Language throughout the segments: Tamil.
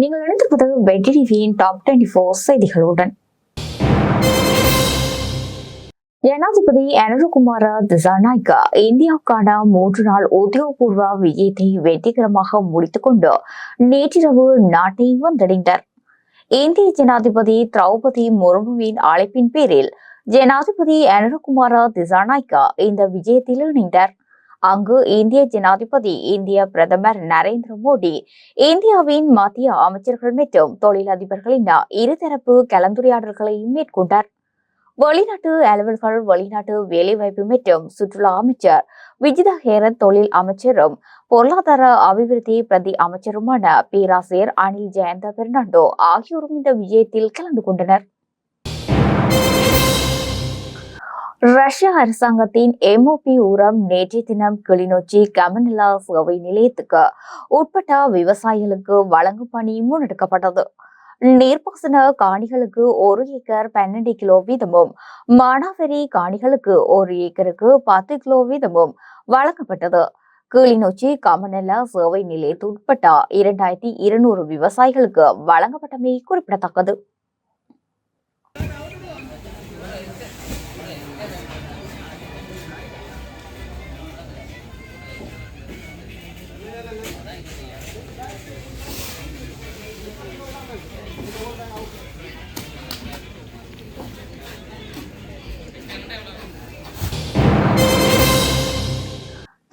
நீங்கள் இணைந்திருப்பது வெற்றி டிவியின் டாப் டுவெண்டி ஃபோர் செய்திகளுடன். ஜனாதிபதி அனுரகுமார திசாநாயக்கா இந்தியாவுக்கான மூன்று நாள் உத்தியோகபூர்வ விஜயத்தை வெற்றிகரமாக முடித்துக்கொண்டு நேற்றிரவு நாட்டை வந்தடைந்தார். இந்திய ஜனாதிபதி திரௌபதி முர்முவின் அழைப்பின் பேரில் ஜனாதிபதி அனுரகுமார திசாநாயக்கா இந்த விஜயத்தில் இணைந்தார். அங்கு இந்திய ஜனாதிபதி இந்திய பிரதமர் நரேந்திர மோடி இந்தியாவின் மத்திய அமைச்சர்கள் மற்றும் தொழிலதிபர்களின் இருதரப்பு கலந்துரையாடல்களையும் மேற்கொண்டார். வெளிநாட்டு அலுவல்கள் வெளிநாட்டு வேலைவாய்ப்பு மற்றும் சுற்றுலா அமைச்சர் விஜிதா ஹேரத் தொழில் அமைச்சரும் பொருளாதார அபிவிருத்தி பிரதி அமைச்சருமான பேராசிரியர் அனில் ஜெயந்த பெர்னாண்டோ ஆகியோரும் இந்த விஜயத்தில் கலந்து கொண்டனர். ரஷ்ய அரசாங்கத்தின் எம்ஓபி உரம் நேற்றைய தினம் கிளிநொச்சி கமனிலா சேவை நிலையத்துக்கு உட்பட்ட விவசாயிகளுக்கு வழங்கும் பணி முன்னெடுக்கப்பட்டது. நீர்ப்பாசன காணிகளுக்கு ஒரு ஏக்கர் பன்னெண்டு கிலோ வீதமும் மானாவரி காணிகளுக்கு ஒரு ஏக்கருக்கு பத்து கிலோ வீதமும் வழங்கப்பட்டது. கிளிநொச்சி கமநல சேவை நிலையத்துட்பட்ட இரண்டாயிரத்தி இருநூறு விவசாயிகளுக்கு வழங்கப்பட்டமை குறிப்பிடத்தக்கது.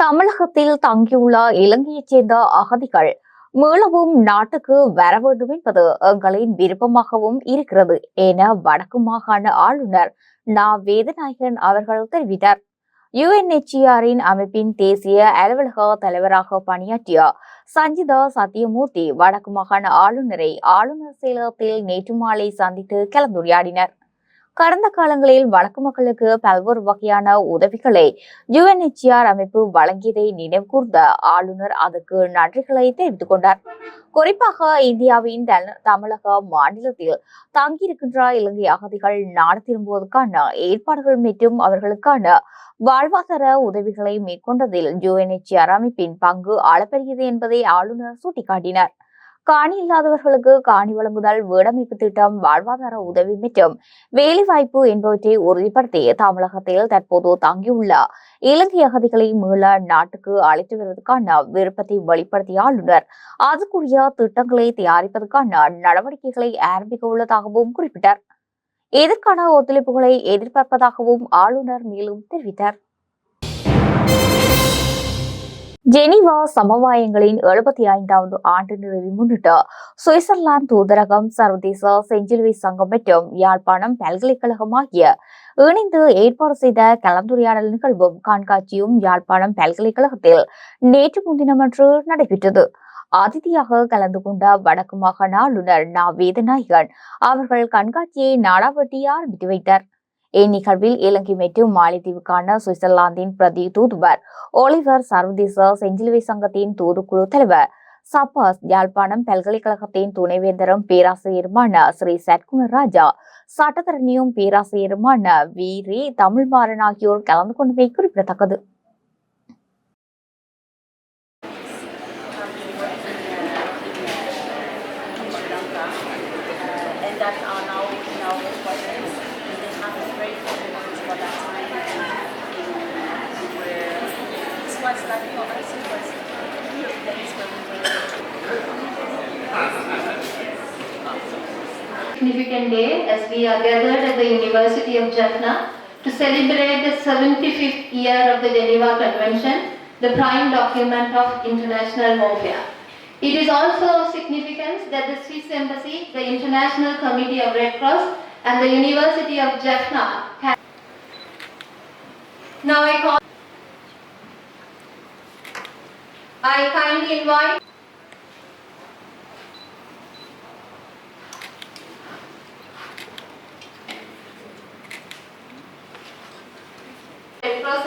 தமிழகத்தில் தங்கியுள்ள இலங்கையைச் சேர்ந்த அகதிகள் மீளவும் நாட்டுக்கு வர வேண்டும் என்பது எங்களின் விருப்பமாகவும் இருக்கிறது என வடக்கு மாகாண ஆளுநர் நா. வேதநாயகன் அவர்கள் தெரிவித்தார். யுஎன்ஹெச்சிஆரின் அமைப்பின் தேசிய அலுவலக தலைவராக பணியாற்றிய சஞ்சிதா சத்தியமூர்த்தி வடக்கு மாகாண ஆளுநரை ஆளுநர் செயலகத்தில் நேற்று மாலை சந்தித்து கலந்துரையாடினர். கடந்த காலங்களில் வழக்கு மக்களுக்கு பல்வேறு வகையான உதவிகளை யுஎன்எச்சிஆர் அமைப்பு வழங்கியதை நினைவுகூர்ந்த ஆளுநர் அதற்கு நன்றிகளை தெரிவித்துக் கொண்டார். குறிப்பாக இந்தியாவின் தமிழக மாநிலத்தில் தங்கியிருக்கின்ற இலங்கை அகதிகள் நாடு திரும்புவதற்கான ஏற்பாடுகள் மற்றும் அவர்களுக்கான வாழ்வாதார உதவிகளை மேற்கொண்டதில் யுஎன்எச்சிஆர் அமைப்பின் பங்கு அளப்பெரியது என்பதை ஆளுநர் சுட்டிக்காட்டினார். காணி இல்லாதவர்களுக்கு காணி வழங்குதல் வீடமைப்பு திட்டம் வாழ்வாதார உதவி மற்றும் வேலைவாய்ப்பு என்பவற்றை உறுதிப்படுத்தி தமிழகத்தில் தற்போது தங்கியுள்ள இலங்கை அகதிகளை மீள நாட்டுக்கு அழைத்து வருவதற்கான விருப்பத்தை வெளிப்படுத்திய ஆளுநர். அதுக்குரிய திட்டங்களை தயாரிப்பதற்கான நடவடிக்கைகளை ஆரம்பிக்க உள்ளதாகவும் குறிப்பிட்டார். இதற்கான ஒத்துழைப்புகளை எதிர்பார்ப்பதாகவும் ஆளுநர் மேலும் தெரிவித்தார். ஜெனிவா சமவாயங்களின் எழுபத்தி ஐந்தாவது ஆண்டு நிறைவை முன்னிட்டு சுவிட்சர்லாந்து தூதரகம் சர்வதேச செஞ்சிலுவை சங்கம் மற்றும் யாழ்ப்பாணம் பல்கலைக்கழகம் ஆகிய இணைந்து ஏற்பாடு செய்த கலந்துரையாடல் நிகழ்வும் கண்காட்சியும் யாழ்ப்பாணம் பல்கலைக்கழகத்தில் நேற்று முன்தினமன்று நடைபெற்றது. அதிதியாக கலந்து கொண்ட வடக்கு மாகாண ஆளுநர் நா வேதநாயகன் அவர்கள் கண்காட்சியை நாடாவட்டி ஆரம்பித்து வைத்தார். இந்நிகழ்வில் இலங்கை மற்றும் மாலைத்தீவுக்கான சுவிட்சர்லாந்தின் பிரதி தூதுவர் ஒலிவர் சர்வதேச செஞ்சிலுவை சங்கத்தின் தூதுக்குழு தலைவர் சப்பாஸ் யாழ்ப்பாணம் பல்கலைக்கழகத்தின் துணைவேந்தரும் பேராசிரியருமான ஸ்ரீ சட்குணர் ராஜா சட்டத்தரணியும் பேராசிரியருமான வி. ரே. தமிழ்மாறன் ஆகியோர் கலந்து கொண்டமை குறிப்பிடத்தக்கது. That are now now requirements. Significant day as we are gathered at the University of Jaffna to celebrate the 75th year of the Geneva Convention, the prime document of international warfare. It is also of significance that the Swiss Embassy, the International Committee of Red Cross and the University of Jaffna now I call I kindly invite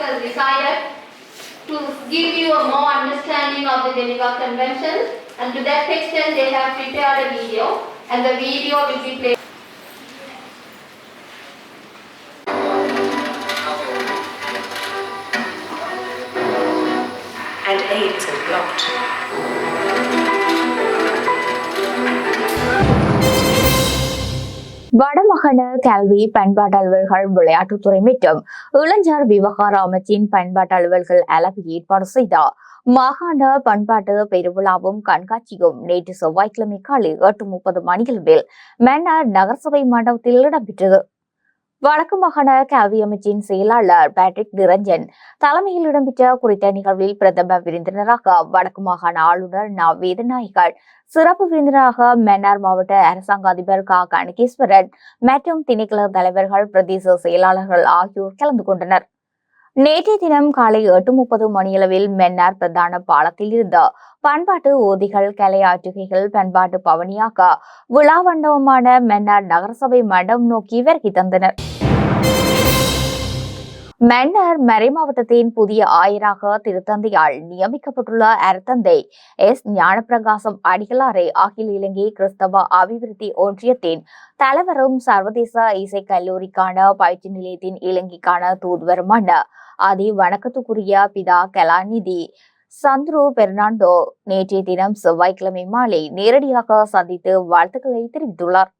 has decided to give you a more understanding of the Geneva Convention and to that extent they have prepared a video and the video will be played. மாகாண கல்வி பண்பாட்டு அலுவல்கள் விளையாட்டுத்துறை மற்றும் இளைஞர் விவகார அமைச்சின் பண்பாட்டு அலுவல்கள் அளவு ஏற்பாடு செய்தார். மாகாண பண்பாட்டு பெருவிழாவும் கண்காட்சியும் நேற்று செவ்வாய்க்கிழமை காலை எட்டு முப்பது மணியளவில் மன்னர் நகரசபை மண்டபத்தில் இடம்பெற்றது. வடக்கு மாகாண கல்வி அமைச்சின் செயலாளர் பேட்ரிக் நிரஞ்சன் தலைமையில் இடம்பெற்ற குறித்த நிகழ்வில் பிரதம விருந்தினராக வடக்கு மாகாண ஆளுநர் ந வேதநாயகர் சிறப்பு விருந்தினராக மன்னார் மாவட்ட அரசாங்க அதிபர் கா. கணகேஸ்வரன் மற்றும் திணைக்கள தலைவர்கள் பிரதேச செயலாளர்கள் ஆகியோர் கலந்து கொண்டனர். நேற்றைய தினம் காலை எட்டு முப்பது மணியளவில் மன்னார் பிரதான பாலத்தில் இருந்த பண்பாட்டு ஓதிகள் கலையாற்றுகைகள் பண்பாட்டு பவனியாக விழா மண்டபமான மன்னார் நகரசபை மண்டபம் நோக்கி விரகி தந்தனர். மன்னர் மறை மாவட்டத்தின் புதிய ஆயராக திருத்தந்தையால் நியமிக்கப்பட்டுள்ள அருத்தந்தை எஸ். ஞானப்பிரகாசம் அடிகளாரை அகில இலங்கை கிறிஸ்தவ அபிவிருத்தி ஒன்றியத்தின் தலைவரும் சர்வதேச இசை கல்லூரிக்கான பயிற்சி நிலையத்தின் இலங்கைக்கான தூதுவருமான அதி வணக்கத்துக்குரிய பிதா கலாநிதி சந்துரு பெர்னாண்டோ நேற்றைய தினம் செவ்வாய்க்கிழமை மாலை நேரடியாக சந்தித்து வாழ்த்துக்களை தெரிவித்துள்ளார்.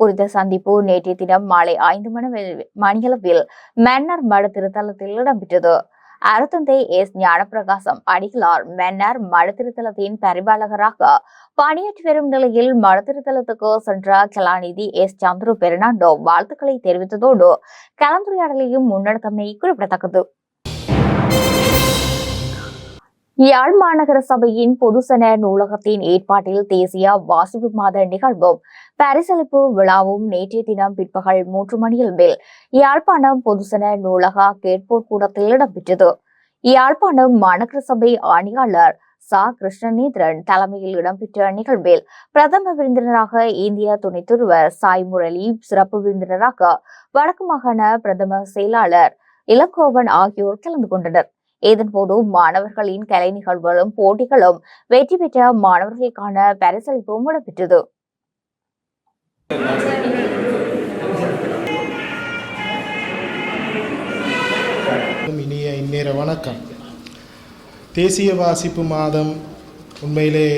குறித்த சந்திப்பு நேற்றைய தினம் மாலை ஐந்து மணி மணியளவில் மன்னர் மட திருத்தலத்தில் இடம்பெற்றது. அருத்தந்தை எஸ். ஞானப்பிரகாசம் அடிகளார் மன்னர் மட திருத்தலத்தின் பரிபாலகராக பணியாற்றி வரும் நிலையில் மட திருத்தலத்துக்கு சென்ற கலாநிதி எஸ். சந்துரு பெர்னாண்டோ வாழ்த்துக்களை தெரிவித்ததோடு கலந்துரையாடலையும் முன்னெடுத்தமை குறிப்பிடத்தக்கது. யாழ் மாநகர சபையின் பொதுசன நூலகத்தின் ஏற்பாட்டில் தேசிய வாசிப்பு மாத நிகழ்வும் பரிசளிப்பு விழாவும் நேற்றைய தினம் பிற்பகல் மூன்று மணியளவில் யாழ்ப்பாணம் பொதுசன நூலக கேட்போர் கூடத்தில் இடம்பெற்றது. யாழ்ப்பாணம் மாநகர சபை ஆணையாளர் சா. கிருஷ்ணநேந்திரன் தலைமையில் இடம்பெற்ற நிகழ்வில் பிரதம விருந்தினராக இந்திய துணைத்துருவர் சாய் முரளி சிறப்பு விருந்தினராக வடக்கு மாகாண பிரதம செயலாளர் இளங்கோவன் ஆகியோர் கலந்து கொண்டனர். இதன்போது மாணவர்களின் கலை நிகழ்வுகளும் போட்டிகளும் வெற்றி பெற்ற மாணவர்களுக்கான பரிசளிப்பும் இடம்பெற்றது இனிய இந்நேர வணக்கம். தேசிய வாசிப்பு மாதம் உண்மையிலே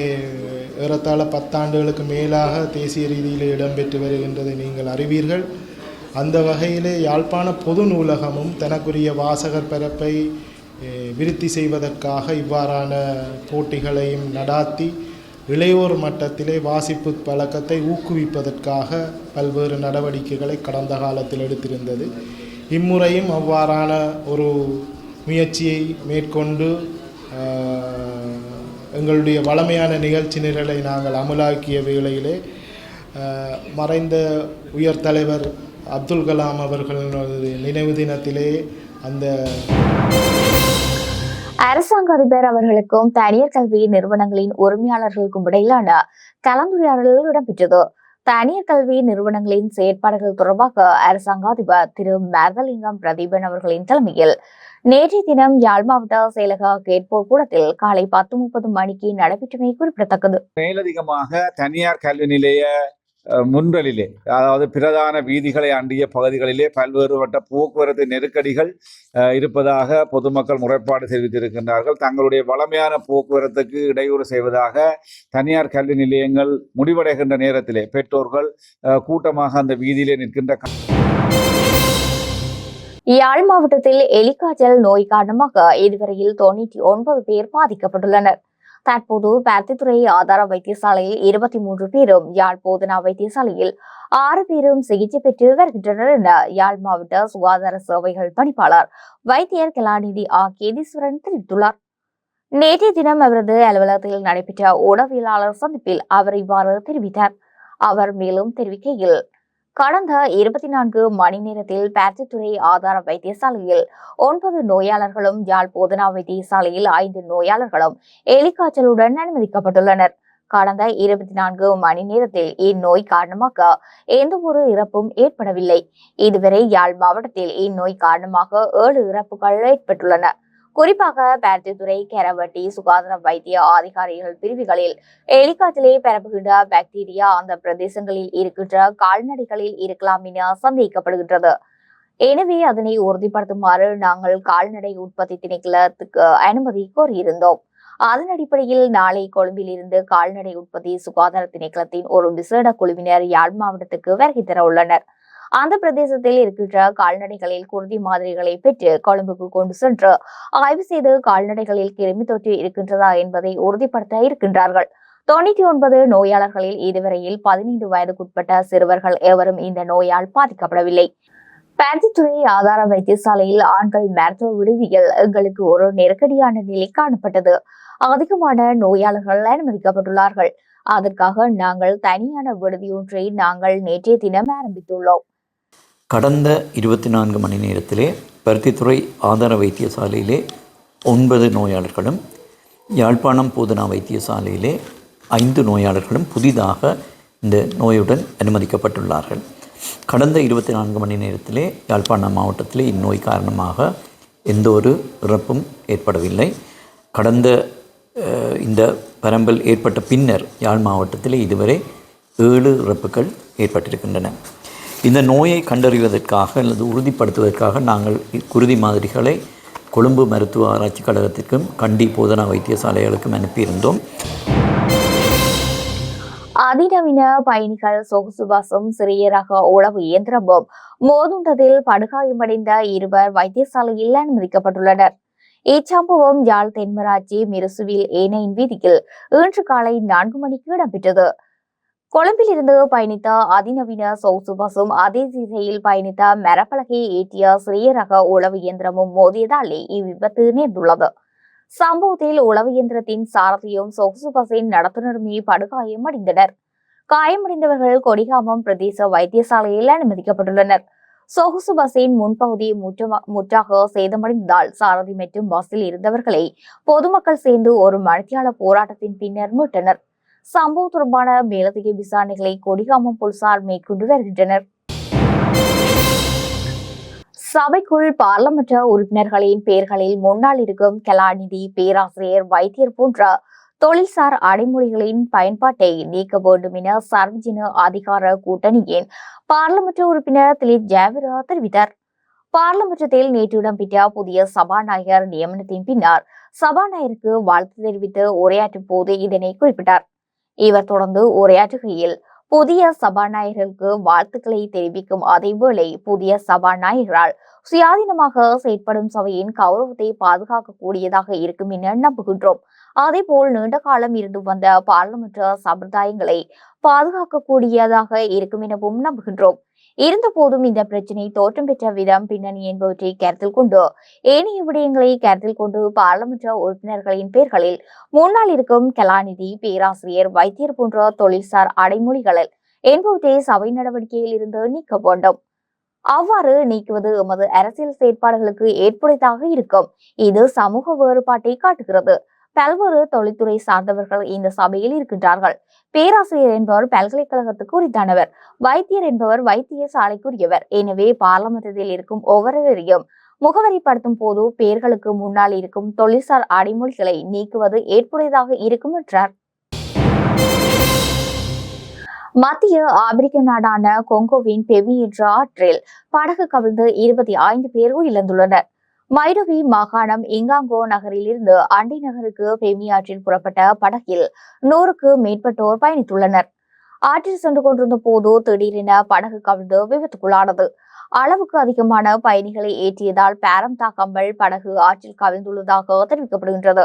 ஏறத்தாழ பத்தாண்டுகளுக்கு மேலாக தேசிய ரீதியில் இடம்பெற்று வருகின்றதை நீங்கள் அறிவீர்கள். அந்த வகையிலே யாழ்ப்பாண பொது நூலகமும் தனக்குரிய வாசகர் பரப்பை விருத்தி செய்வதற்காக இவ்வாறான போட்டிகளையும் நடாத்தி இளையோர் மட்டத்திலே வாசிப்பு பழக்கத்தை ஊக்குவிப்பதற்காக பல்வேறு நடவடிக்கைகளை கடந்த காலத்தில் எடுத்திருந்தது. இம்முறையும் அவ்வாறான ஒரு முயற்சியை மேற்கொண்டு எங்களுடைய வளமையான நிகழ்ச்சி நிரலை நாங்கள் அமுலாக்கிய வேளையிலே மறைந்த உயர் தலைவர் அப்துல் கலாம் அவர்களது நினைவு தினத்திலே அந்த அரசாங்க அதிபர் அவர்களுக்கும் தனியார் கல்வி நிறுவனங்களின் உரிமையாளர்களுக்கும் இடையிலான கலந்துரையாடல்கள் இடம்பெற்றது. தனியார் கல்வி நிறுவனங்களின் செயற்பாடுகள் தொடர்பாக அரசாங்க அதிபர் திரு மேதலிங்கம் பிரதீபன் அவர்களின் தலைமையில் நேற்றைய தினம் யாழ் மாவட்ட செயலக கேட்போர் கூடத்தில் காலை பத்து முப்பது மணிக்கு நடைபெற்றமை குறிப்பிடத்தக்கது. மேலதிகமாக தனியார் கல்வி நிலைய முன்றலிலே அதாவது பிரதான வீதிகளை அண்டிய பகுதிகளிலே பல்வேறுபட்ட போக்குவரத்து நெருக்கடிகள் அஹ், இருப்பதாக பொதுமக்கள் முறைப்பாடு தெரிவித்திருக்கின்றார்கள். தங்களுடைய வளமையான போக்குவரத்துக்கு இடையூறு செய்வதாக தனியார் கல்வி நிலையங்கள் முடிவடைகின்ற நேரத்திலே பெற்றோர்கள் அஹ், கூட்டமாக அந்த வீதியிலே நிற்கின்ற யாழ் மாவட்டத்தில் எலிக்காய்ச்சல் நோய் காரணமாக இதுவரையில் தொண்ணூற்றி ஒன்பது பேர் பாதிக்கப்பட்டுள்ளனர். தற்போது பருத்தித்துறை ஆதார வைத்தியசாலையில் இருபத்தி மூன்று பேரும் யாழ் போதனா வைத்தியசாலையில் ஆறு பேரும் சிகிச்சை பெற்று வருகின்றனர் என யாழ் மாவட்ட சுகாதார சேவைகள் பணிப்பாளர் வைத்தியர் கலாநிதி ஆ. கேதீஸ்வரன் தெரிவித்துள்ளார். நேற்றைய தினம் அவரது அலுவலகத்தில் நடைபெற்ற ஊடகவியலாளர் சந்திப்பில் அவர் இவ்வாறு தெரிவித்தார். அவர் மேலும் தெரிவிக்கையில் கடந்த இருபத்தி நான்கு மணி நேரத்தில் பருத்தித்துறை ஆதார வைத்தியசாலையில் ஒன்பது நோயாளர்களும் யாழ் போதனா வைத்தியசாலையில் ஐந்து நோயாளர்களும் எலிக்காய்ச்சலுடன் அனுமதிக்கப்பட்டுள்ளனர். கடந்த இருபத்தி நான்கு மணி நேரத்தில் இந்நோய் காரணமாக எந்த ஒரு இறப்பும் ஏற்படவில்லை. இதுவரை யாழ் மாவட்டத்தில் இந்நோய் காரணமாக ஏழு இறப்புகள் ஏற்பட்டுள்ளன. குறிப்பாக பேரத்தித்துறை கெரவட்டி சுகாதார வைத்திய அதிகாரிகள் பிரிவுகளில் எலிக்காய்ச்சலை பரப்புகின்ற பாக்டீரியா அந்த பிரதேசங்களில் இருக்கின்ற கால்நடைகளில் இருக்கலாம் என சந்தேகிக்கப்படுகின்றது. எனவே அதனை உறுதிப்படுத்துமாறு நாங்கள் கால்நடை உற்பத்தி திணைக்களத்துக்கு அனுமதி கோரியிருந்தோம். அதன் அடிப்படையில் நாளை கொழும்பில் இருந்து கால்நடை உற்பத்தி சுகாதார திணைக்களத்தின் ஒரு விசேட குழுவினர் யாழ் மாவட்டத்துக்கு வருகை தர உள்ளனர் அந்த பிரதேசத்தில் இருக்கின்ற கால்நடைகளில் குருதி மாதிரிகளை பெற்று கொழும்புக்கு கொண்டு சென்று ஆய்வு செய்து கால்நடைகளில் கிருமி தொற்று இருக்கின்றதா என்பதை உறுதிப்படுத்த இருக்கின்றார்கள். தொண்ணூற்றி ஒன்பது நோயாளர்களில் இதுவரையில் பதினைந்து வயதுக்குட்பட்ட சிறுவர்கள் எவரும் இந்த நோயால் பாதிக்கப்படவில்லை. பேஞ்சித்துறை ஆதார வைத்தியசாலையில் ஆண்கள் மருத்துவ விடுதியில் எங்களுக்கு ஒரு நெருக்கடியான நிலை காணப்பட்டது. அதிகமான நோயாளர்கள் அனுமதிக்கப்பட்டுள்ளார்கள். அதற்காக நாங்கள் தனியான விடுதியொன்றை நாங்கள் நேற்றைய தினம் ஆரம்பித்துள்ளோம். கடந்த இருபத்தி நான்கு மணி நேரத்திலே பருத்தித்துறை ஆதார வைத்தியசாலையிலே ஒன்பது நோயாளர்களும் யாழ்ப்பாணம் பூதனா வைத்தியசாலையிலே ஐந்து நோயாளர்களும் புதிதாக இந்த நோயுடன் அனுமதிக்கப்பட்டுள்ளார்கள். கடந்த இருபத்தி நான்கு மணி நேரத்திலே யாழ்ப்பாணம் மாவட்டத்திலே இந்நோய் காரணமாக எந்த ஒரு இறப்பும் ஏற்படவில்லை. கடந்த இந்த பரம்பல் ஏற்பட்ட பின்னர் யாழ் மாவட்டத்திலே இதுவரை ஏழு இறப்புகள் ஏற்பட்டிருக்கின்றன. இந்த நோயை கண்டறிவதற்காக அல்லது உறுதிப்படுத்துவதற்காக நாங்கள் குருதி மாதிரிகளை கொழும்பு மருத்துவ ஆராய்ச்சி கழகத்திற்கும் கண்டி போதனா வைத்தியசாலைகளுக்கும் அனுப்பியிருந்தோம். அதிநவீன பயணிகள் சொகுசு பஸ்ஸும் சிறிய ரக உளவு இயந்திரமும் மோதுண்டதில் படுகாயமடைந்த இருவர் வைத்தியசாலையில் அனுமதிக்கப்பட்டுள்ளனர். இச்சம்பவம் யாழ் தென்மராட்சி மிருசுவில் ஏனையின் வீதியில் இன்று காலை நான்கு மணிக்கு இடம்பெற்றது. கொழும்பிலிருந்து பயணித்த அதிநவீன சவுசு பஸ்ஸும் அதே திசையில் பயணித்த மரப்பலகை ஏற்றிய சிறிய ரக உளவு இயந்திரமும் மோதியதாலே இவ்விபத்து நேர்ந்துள்ளது. சம்பவத்தில் உளவு இயந்திரத்தின் சாரதியும் சொகுசு பஸ்ஸின் நடத்துனருமே படுகாயம் அடைந்தனர். காயமடைந்தவர்கள் கொடிகாமம் பிரதேச வைத்தியசாலையில் அனுமதிக்கப்பட்டுள்ளனர். சொகுசு பஸ்ஸின் முன்பகுதி முற்றாக சேதமடைந்ததால் சாரதி மற்றும் பஸ்ஸில் இருந்தவர்களை பொதுமக்கள் சேர்ந்து ஒரு மணித்தியால போராட்டத்தின் பின்னர் மீட்டனர். சம்பவம் தொடர்பான மேலதிக விசாரணைகளை கொடிகாமம் போலீசார் மேற்கொண்டு வருகின்றனர். சபைக்குள் பாராளுமன்ற உறுப்பினர்களின் பெயர்களில் முன்னால் இருக்கும் கலாநிதி பேராசிரியர் வைத்தியர் போன்ற தொழில்சார் அடைமொழிகளின் பயன்பாட்டை நீக்க வேண்டும் என சர்வஜன அதிகார கூட்டணியின் பாராளுமன்ற உறுப்பினர் திலீப் ஜாவிரா தெரிவித்தார். பாராளுமன்றத்தில் நேற்று இடம்பெற்ற புதிய சபாநாயகர் நியமனத்தின் பின்னர் சபாநாயகருக்கு வாழ்த்து தெரிவித்து உரையாற்றும் போது இதனை குறிப்பிட்டார். இவர் தொடர்ந்து உரையாற்றுகையில் புதிய சபாநாயகருக்கு வாழ்த்துக்களை தெரிவிக்கும் அதேவேளை புதிய சபாநாயகரால் சுயாதீனமாக செயற்படும் சபையின் கௌரவத்தை பாதுகாக்கக்கூடியதாக இருக்கும் என நம்புகின்றோம். அதேபோல் நீண்ட காலம் இருந்து வந்த பாராளுமன்ற சம்பிரதாயங்களை பாதுகாக்கக்கூடியதாக இருக்கும் எனவும் நம்புகின்றோம். இருந்தபோதும் இந்த பிரச்சினை தோற்றம் பெற்ற விதம் பின்னணி என்பவற்றை கருத்தில் கொண்டு ஏனைய விடயங்களை கருத்தில் கொண்டு பாராளுமன்ற உறுப்பினர்களின் பெயர்களில் முன்னால் இருக்கும் கலாநிதி பேராசிரியர் வைத்தியர் போன்ற தொழில்சார் அடைமொழிகளில் என்பவற்றை சபை நடவடிக்கையில் இருந்து நீக்க வேண்டும். அவ்வாறு நீக்குவது எமது அரசியல் செயற்பாடுகளுக்கு ஏற்புடையதாக இருக்கும். இது சமூக வேறுபாட்டை காட்டுகிறது. பல்வேறு தொழில்துறை சார்ந்தவர்கள் இந்த சபையில் இருக்கின்றார்கள். பேராசிரியர் என்பவர் பல்கலைக்கழகத்துக்கு உரித்தானவர். வைத்தியர் என்பவர் வைத்திய சாலைக்குரியவர் எனவே பாராளுமன்றத்தில் இருக்கும் ஒவ்வொருவரையும் முகவரிப்படுத்தும் போது பெயர்களுக்கு முன்னால் இருக்கும் தொழில்சார் அடைமொழிகளை நீக்குவது ஏற்புடையதாக இருக்கும் என்றார். மத்திய ஆப்பிரிக்க நாடான கொங்கோவின் பெமி என்ற ஆற்றில் படகு கவிழ்ந்து இருபத்தி ஐந்து பேர் உயிரிழந்துள்ளனர். மைரவி மாகாணம் இங்காங்கோ நகரில் இருந்து அண்டை நகருக்கு பெமி ஆற்றில் புறப்பட்ட படகில் நூறுக்கு மேற்பட்டோர் பயணித்துள்ளனர். ஆற்றில் சென்று கொண்டிருந்த போது திடீரென படகு கவிழ்ந்து விபத்துக்குள்ளானது. அளவுக்கு அதிகமான பயணிகளை ஏற்றியதால் பேரம் தாக்காமல் படகு ஆற்றில் கவிழ்ந்துள்ளதாக தெரிவிக்கப்படுகின்றது.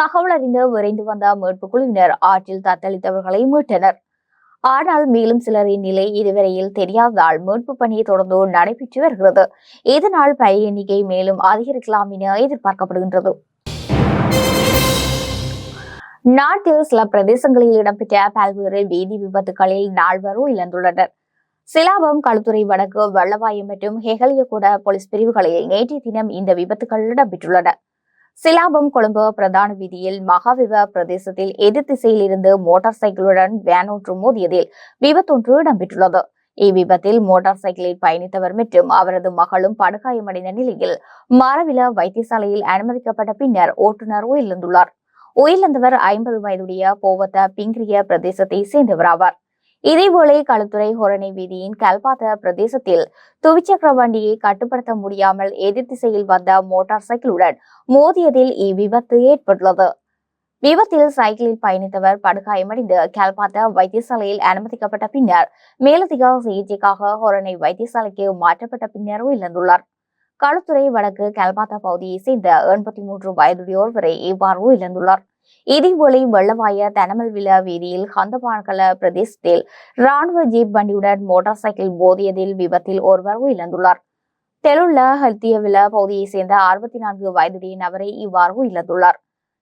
தகவல் அறிந்து விரைந்து வந்த மீட்பு குழுவினர் ஆற்றில் தத்தளித்தவர்களை மீட்டனர். ஆனால் மேலும் சிலரின் நிலை இதுவரையில் தெரியாததால் மீட்பு பணி தொடர்ந்து நடைபெற்று வருகிறது. இதனால் பயிர் எண்ணிக்கை மேலும் அதிகரிக்கலாம் என எதிர்பார்க்கப்படுகின்றது. நாட்டில் சில பிரதேசங்களில் இடம்பெற்ற பல்வேறு வீதி விபத்துகளில் நால்வரும் இழந்துள்ளனர். சிலாபம் களுத்துறை வடக்கு வெள்ளவாயம் மற்றும் ஹெகலியகூட போலீஸ் பிரிவுகளில் நேற்றைய தினம் இந்த விபத்துகள் இடம்பெற்றுள்ளன. சிலாபம் கொழும்பு பிரதான வீதியில் மகாவிவ பிரதேசத்தில் எதிர் திசையில் இருந்து மோட்டார் சைக்கிளுடன் வேன் ஒன்று மோதியதில் விபத்தொன்று இடம்பெற்றுள்ளது. இவ்விபத்தில் மோட்டார் சைக்கிளில் பயணித்தவர் மற்றும் அவரது மகளும் படுகாயமடைந்த நிலையில் மரவில வைத்தியசாலையில் அனுமதிக்கப்பட்ட பின்னர் ஓட்டுநர் உயிரிழந்துள்ளார். உயிரிழந்தவர் ஐம்பது வயதுடைய போவத்த பிங்கிரிய பிரதேசத்தை சேர்ந்தவர் ஆவார். இதேவேளை களுத்துறை ஹொரணை வீதியின் கல்பாத்த பிரதேசத்தில் துவிச்சக்கர வண்டியை கட்டுப்படுத்த முடியாமல் எதிர் திசையில் வந்த மோட்டார் சைக்கிளுடன் மோதியதில் இவ்விபத்து ஏற்பட்டுள்ளது. விபத்தில் சைக்கிளில் பயணித்தவர் படுகாயமடைந்து கல்பாத்த வைத்தியசாலையில் அனுமதிக்கப்பட்ட பின்னர் மேலதிக சிகிச்சைக்காக ஹொரணை வைத்தியசாலைக்கு மாற்றப்பட்ட பின்னர் உயிரிழந்துள்ளார் களுத்துறை வடக்கு கல்பாத்தா பகுதியை சேர்ந்த எண்பத்தி மூன்று வயதுடையோர் வரை இவ்வாறு உயிரிழந்துள்ளார் இதேவேளை வெள்ளவாய தனமல் விழா வீதியில் ஹந்தபான்கல பிரதேசத்தில் ராணுவ ஜீப் வண்டியுடன் மோட்டார் சைக்கிள் மோதியதில் விபத்தில் ஒருவர் உயிரிழந்துள்ளார். தெலுள்ள ஹல்தியவில பகுதியைச் சேர்ந்த அறுபத்தி நான்கு வயதுடைய நபரை இவ்வாறு உயிரிழந்துள்ளார்.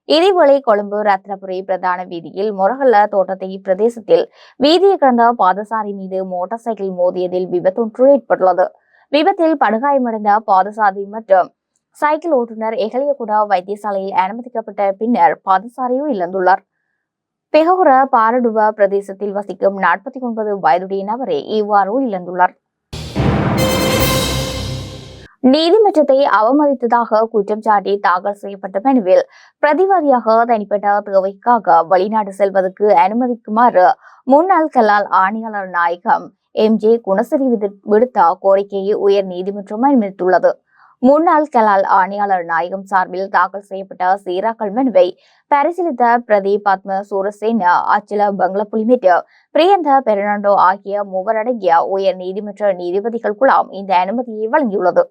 இதேவேளை கொழும்பு ரத்னபுரி பிரதான வீதியில் முரகல்ல தோட்டத்தை பிரதேசத்தில் வீதியை கடந்த பாதசாரி மீது மோட்டார் சைக்கிள் மோதியதில் விபத்தொன்று ஏற்பட்டுள்ளது. விபத்தில் படுகாயமடைந்த பாதசாரி மற்றும் சைக்கிள் ஓட்டுநர் எகலியகுடா வைத்தியசாலையில் அனுமதிக்கப்பட்ட பின்னர் பாதசாரியும் இழந்துள்ளார். பெகவுர பாரடுவ பிரதேசத்தில் வசிக்கும் நாற்பத்தி ஒன்பது வயதுடைய நபரே இவ்வாறு இழந்துள்ளார். நீதிமன்றத்தை அவமதித்ததாக குற்றம் சாட்டி தாக்கல் செய்யப்பட்ட மனுவில் பிரதிவாதியாக தனிப்பட்ட தேவைக்காக வெளிநாடு செல்வதற்கு அனுமதிக்குமாறு முன்னாள் கலால் ஆணையாளர் நாயகம் எம் ஜே குணசரி விடு- விடுத்த கோரிக்கையை உயர் நீதிமன்றம் அனுமதித்துள்ளது. முன்னாள் கலால் ஆணையாளர் நாயகம் சார்பில் தாக்கல் செய்யப்பட்ட சீராக்கள் மனுவை பரிசீலித்த பிரதி பத்ம சூரசேன அச்சல பங்களப்புலிமேட்டு பிரியந்த பெர்னாண்டோ ஆகிய மூவரடங்கிய உயர் நீதிமன்ற நீதிபதிகள் குழாம் இந்த அனுமதியை வழங்கியுள்ளது.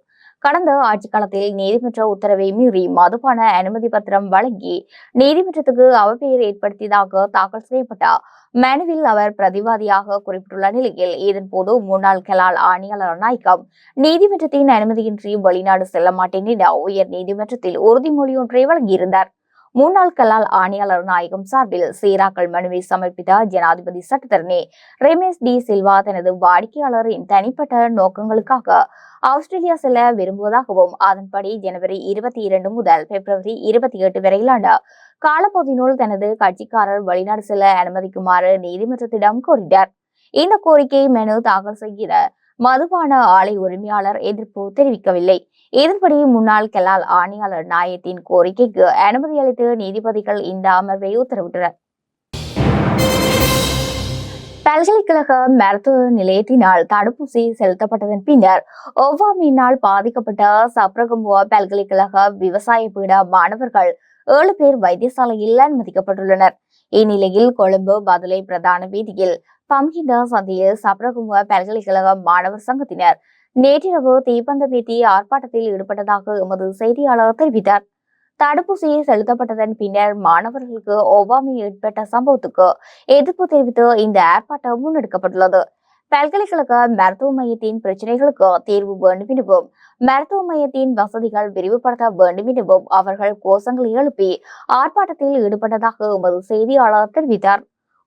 கடந்த ஆட்சி காலத்தில் நீதிமன்ற உத்தரவை மீறி மதுபான அனுமதி பத்திரம் வழங்கி நீதிமன்றத்துக்கு அவப்பெயர் ஏற்படுத்தியதாக தாக்கல் செய்யப்பட்ட மனுவில் அவர் பிரதிவாதியாக குறிப்பிட்டுள்ள நிலையில் இதன்போது முன்னாள் கலால் ஆணையாளர் நாயகம் நீதிமன்றத்தின் அனுமதியின்றி வெளிநாடு செல்ல மாட்டேன் என உயர் நீதிமன்றத்தில் உறுதிமொழி ஒன்றை வழங்கியிருந்தார். முன்னாள் கலால் ஆணையாளர் நாயகம் சார்பில் சீராக்கள் மனுவை சமர்ப்பித்த ஜனாதிபதி சட்டத்தரணி ரமேஷ் டி சில்வா தனது வாடிக்கையாளரின் தனிப்பட்ட நோக்கங்களுக்காக ஆஸ்திரேலியா செல்ல விரும்புவதாகவும் அதன்படி ஜனவரி இருபத்தி இரண்டு முதல் பிப்ரவரி இருபத்தி எட்டு வரையிலான காலப்பகுதியினுள் தனது கட்சிக்காரர் வெளிநாடு செல்ல அனுமதிக்குமாறு நீதிமன்றத்திடம் கோரினார். இந்த கோரிக்கை மனு தாக்கல் செய்கிற மதுபான ஆலை உரிமையாளர் எதிர்ப்பு தெரிவிக்கவில்லை. இதன்படி முன்னாள் கெலால் ஆணையாளர் நாயத்தின் கோரிக்கைக்கு அனுமதி அளித்து நீதிபதிகள் இந்த அமர்வை உத்தரவிட்டனர். பல்கலைக்கழக மருத்துவ நிலையத்தினால் தடுப்பூசி செலுத்தப்பட்டதன் பின்னர் ஒவ்வாமையினால் பாதிக்கப்பட்ட சப்ரகமுவா பல்கலைக்கழக விவசாய பீட மாணவர்கள் ஏழு பேர் வைத்தியசாலையில் அனுமதிக்கப்பட்டுள்ளனர். இந்நிலையில் கொழும்பு பதுளை பிரதான வீதியில் பம்கிந்த சந்தையில் சப்ரகமுவா பல்கலைக்கழக மாணவர் சங்கத்தினர் நேற்றிரவு தீப்பந்தமேற்றி ஆர்ப்பாட்டத்தில் ஈடுபட்டதாக எமது செய்தியாளர் தெரிவித்தார். தடுப்பூசியை செலுத்தப்பட்டதன் பின்னர் மாணவர்களுக்கு ஒவ்வாமை ஏற்பட்ட சம்பவத்துக்கு எதிர்ப்பு தெரிவித்து இந்த ஆர்ப்பாட்டம் முன்னெடுக்கப்பட்டுள்ளது. பல்கலைக்கழக மருத்துவ மையத்தின் பிரச்சனைகளுக்கு தீர்வு வேண்டும் எனவும் மருத்துவ மையத்தின் வசதிகள் விரிவுபடுத்த வேண்டும் எனவும் அவர்கள் கோஷங்களை எழுப்பி ஆர்ப்பாட்டத்தில் ஈடுபட்டதாக எமது செய்தியாளர் தெரிவித்தார்.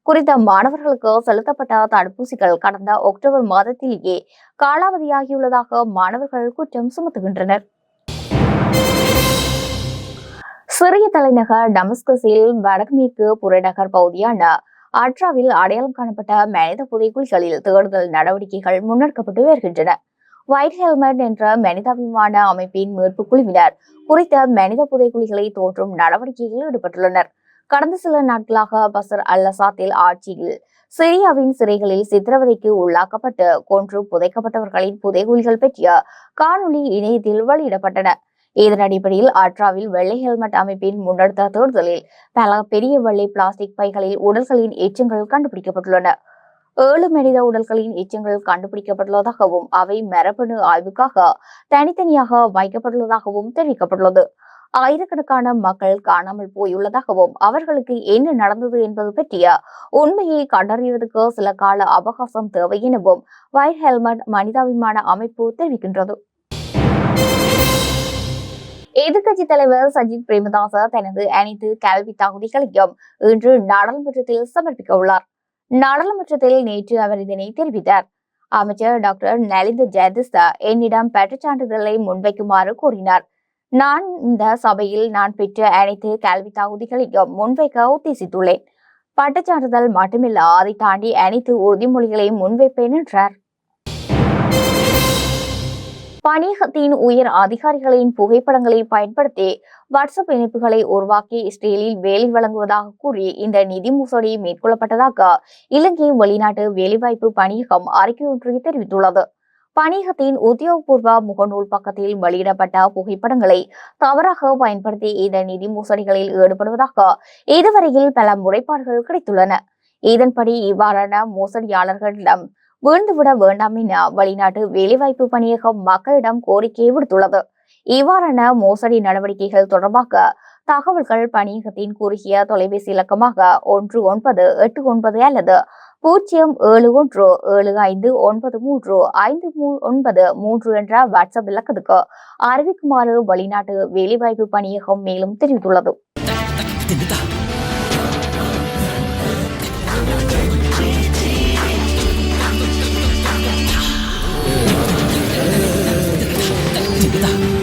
குறித்த மாணவர்களுக்கு செலுத்தப்பட்ட தடுப்பூசிகள் கடந்த அக்டோபர் மாதத்திலேயே காலாவதியாகியுள்ளதாக மாணவர்கள் குற்றம் சுமத்துகின்றனர். சிறிய தலைநகர் டமஸ்கஸில் வடமேற்கு புறநகர் பகுதியான அட்ராவில் அடையாளம் காணப்பட்ட மனித புதைக்குழிகளில் தேடுதல் நடவடிக்கைகள் முன்னெடுக்கப்பட்டு வருகின்றன. ஒயிட் ஹெல்மெட் என்ற மனிதாபிமான அமைப்பின் மீட்பு குழுவினர் குறித்த மனித புதைக்குழிகளை தோற்றும் நடவடிக்கையில் ஈடுபட்டுள்ளனர். கடந்த சில நாட்களாக பசர் அல்லசாத்தில் ஆட்சியில் சிரியாவின் சிறைகளில் சித்திரவதைக்கு உள்ளாக்கப்பட்டு கொன்று புதைக்கப்பட்டவர்களின் புதைகுழிகள் பற்றிய காணொலி இணையத்தில் வெளியிடப்பட்டன. இதன் அடிப்படையில் அட்ராவில் வெள்ளை ஹெல்மெட் அமைப்பின் முன்னெடுத்த தேர்தலில் பல பெரிய வெள்ளை பிளாஸ்டிக் பைகளில் உடல்களின் எச்சங்கள் கண்டுபிடிக்கப்பட்டுள்ளன. ஏழு மனித உடல்களின் எச்சங்கள் கண்டுபிடிக்கப்பட்டுள்ளதாகவும் அவை மரபணு ஆய்வுக்காக தனித்தனியாக வைக்கப்பட்டுள்ளதாகவும் தெரிவிக்கப்பட்டுள்ளது. ஆயிரக்கணக்கான மக்கள் காணாமல் போயுள்ளதாகவும் அவர்களுக்கு என்ன நடந்தது என்பது பற்றிய உண்மையை கண்டறிவதற்கு சில கால அவகாசம் தேவை எனவும் ஒயிட் ஹெல்மெட் மனிதாபிமான அமைப்பு தெரிவிக்கின்றது. எதிர்கட்சி தலைவர் சஜித் பிரேமதாச தனது அனைத்து கல்வி தகுதிகளையும் இன்று நாடாளுமன்றத்தில் சமர்ப்பிக்க உள்ளார் நாடாளுமன்றத்தில் நேற்று அவர் இதனை தெரிவித்தார். அமைச்சர் டாக்டர் நலிந்த ஜெயதிஸ்தா என்னிடம் பெற்ற சான்றிதழை முன்வைக்குமாறு கூறினார். நான் இந்த சபையில் நான் பெற்ற அனைத்து கல்வி தகுதிகளையும் முன்வைக்க உத்தேசித்துள்ளேன். பட்டச்சான்றிதழ் மட்டுமில்ல அதை தாண்டி அனைத்து உறுதிமொழிகளையும் முன்வைப்பேன் என்றார். பணியகத்தின் உயர் அதிகாரிகளின் புகைப்படங்களை பயன்படுத்தி வாட்ஸ்அப் இணைப்புகளை உருவாக்கி இஸ்ரேலில் வேலை வழங்குவதாக கூறி இந்த நிதி மோசடி மேற்கொள்ளப்பட்டதாக இலங்கை வெளிநாட்டு வேலைவாய்ப்பு பணியகம் அறிக்கை ஒன்றை தெரிவித்துள்ளது. பணியகத்தின் உத்தியோகபூர்வ முகநூல் பக்கத்தில் வெளியிடப்பட்ட புகைப்படங்களை தவறாக பயன்படுத்தி இந்த நிதி மோசடிகளில் ஈடுபடுவதாக இதுவரையில் பல முறைப்பாடுகள் கிடைத்துள்ளன. இதன்படி இவ்வாறான மோசடியாளர்களிடம் வீழ்ந்துவிட வேண்டாம் என வெளிநாட்டு வேலைவாய்ப்பு பணியகம் மக்களிடம் கோரிக்கை விடுத்துள்ளது. இவ்வாறான மோசடி நடவடிக்கைகள் தொடர்பாக தகவல்கள் பணியகத்தின் குறுகிய தொலைபேசி இலக்கமாக ஒன்று ஒன்பது எட்டு ஒன்பது அல்லது பூஜ்ஜியம் ஏழு ஒன்று ஏழு ஐந்து ஒன்பது மூன்று ஐந்து மூ ஒன்பது மூன்று என்ற வாட்ஸ்அப் இலக்கத்துக்கு அறிவிக்குமாறு வெளிநாட்டு வேலைவாய்ப்பு பணியகம் மேலும் தெரிவித்துள்ளது Yeah.